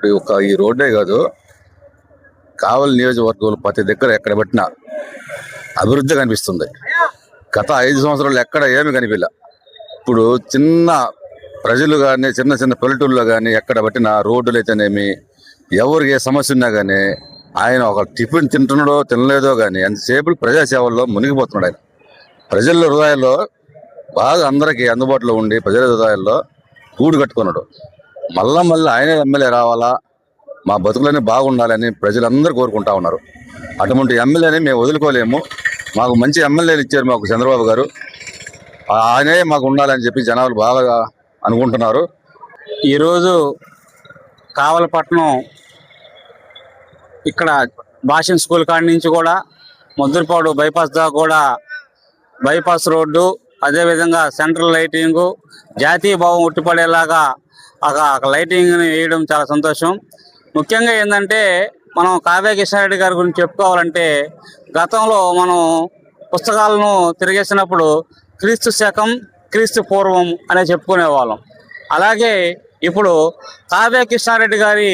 ఇప్పుడు ఒక ఈ రోడ్డే కాదు కావలి నియోజకవర్గంలో ప్రతి దగ్గర ఎక్కడ పెట్టినా అభివృద్ధి కనిపిస్తుంది. గత ఐదు సంవత్సరాలు ఎక్కడ ఏమి కనిపించలే ఇప్పుడు చిన్న ప్రజలు కానీ చిన్న చిన్న పల్లెటూళ్ళు కానీ ఎక్కడ పట్టిన రోడ్డులు అయితేనేమి ఎవరికి ఏ సమస్య ఉన్నా కానీ ఆయన ఒక టిఫిన్ తింటున్నాడో తినలేదో కానీ ఎంతసేపు ప్రజాసేవల్లో మునిగిపోతున్నాడు ఆయన. ప్రజల హృదయాల్లో బాగా అందరికీ అందుబాటులో ఉండి ప్రజల హృదయాల్లో గూడు కట్టుకున్నాడు. మళ్ళా మళ్ళీ ఆయనే ఎమ్మెల్యే రావాలా? మా బతుకులన్నీ బాగుండాలని ప్రజలందరూ కోరుకుంటా ఉన్నారు. అటువంటి ఎమ్మెల్యేని మేము వదులుకోలేము. మాకు మంచి ఎమ్మెల్యేలు ఇచ్చారు మాకు చంద్రబాబు గారు. ఆయనే మాకు ఉండాలని చెప్పి జనాలు బాగా అనుకుంటున్నారు. ఈరోజు కావలపట్నం ఇక్కడ భాషన్ స్కూల్ కాడి నుంచి కూడా ముద్దులపాడు బైపాస్ దాకా కూడా బైపాస్ రోడ్డు అదేవిధంగా సెంట్రల్ లైటింగు జాతీయ భావం ఉట్టిపడేలాగా లైటింగ్ వేయడం చాలా సంతోషం. ముఖ్యంగా ఏంటంటే మనం కావ్య కిషారెడ్డి గారి గురించి చెప్పుకోవాలంటే గతంలో మనం పుస్తకాలను తిరిగేసినప్పుడు క్రీస్తు శకం క్రీస్తు పూర్వం అనే చెప్పుకునే వాళ్ళం అలాగే ఇప్పుడు కావ్య కృష్ణారెడ్డి గారి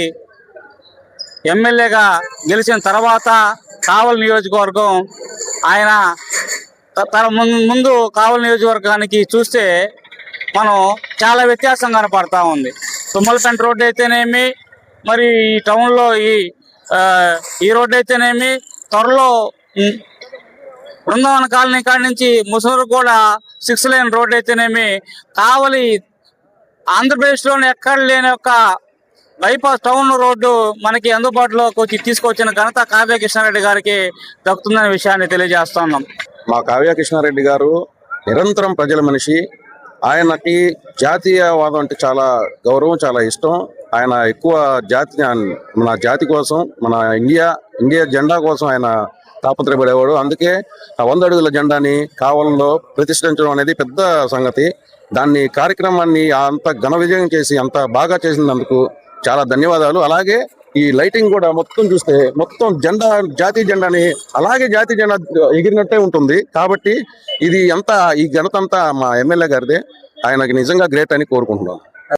ఎమ్మెల్యేగా గెలిచిన తర్వాత కావలి నియోజకవర్గం ఆయన త- తన ముందు కావలి నియోజకవర్గానికి చూస్తే మనం చాలా వ్యత్యాసం కనపడతా ఉంది. తుమ్మలపేట రోడ్డు అయితేనేమి మరి ఈ టౌన్లో ఈ ఈ రోడ్డు అయితేనేమి త్వరలో బృందావన కాలనీ కాడి నుంచి ముసూరు కూడా సిక్స్ లైన్ రోడ్ అయితేనేమి కావలి ఆంధ్రప్రదేశ్లోని ఎక్కడ లేని ఒక బైపాస్ టౌన్ రోడ్డు మనకి అందుబాటులోకి వచ్చి తీసుకొచ్చిన ఘనత కావ్య కృష్ణారెడ్డి గారికి దక్కుతుందనే విషయాన్ని తెలియజేస్తున్నాం మా కావ్య కృష్ణారెడ్డి గారు నిరంతరం ప్రజల మనిషి ఆయనకి జాతీయవాదం అంటే చాలా గౌరవం చాలా ఇష్టం. ఆయన ఎక్కువ జాతి మన జాతి కోసం మన ఇండియా ఇండియా జెండా కోసం ఆయన తాపత్రయపడేవాడు. అందుకే ఆ వంద అడుగుల జెండాని కావలంలో ప్రతిష్ఠించడం అనేది పెద్ద సంగతి. దాన్ని కార్యక్రమాన్ని అంత ఘన విజయం చేసి అంత బాగా చేసినందుకు చాలా ధన్యవాదాలు. అలాగే ఈ లైటింగ్ కూడా మొత్తం చూస్తే మొత్తం జెండా జాతీయ జెండాని అలాగే జాతీయ జెండా ఎగిరినట్టే ఉంటుంది. కాబట్టి ఇది అంతా ఈ ఘనత అంతా మా ఎమ్మెల్యే గారిదే. ఆయనకి నిజంగా గ్రేట్ అని కోరుకుంటున్నాను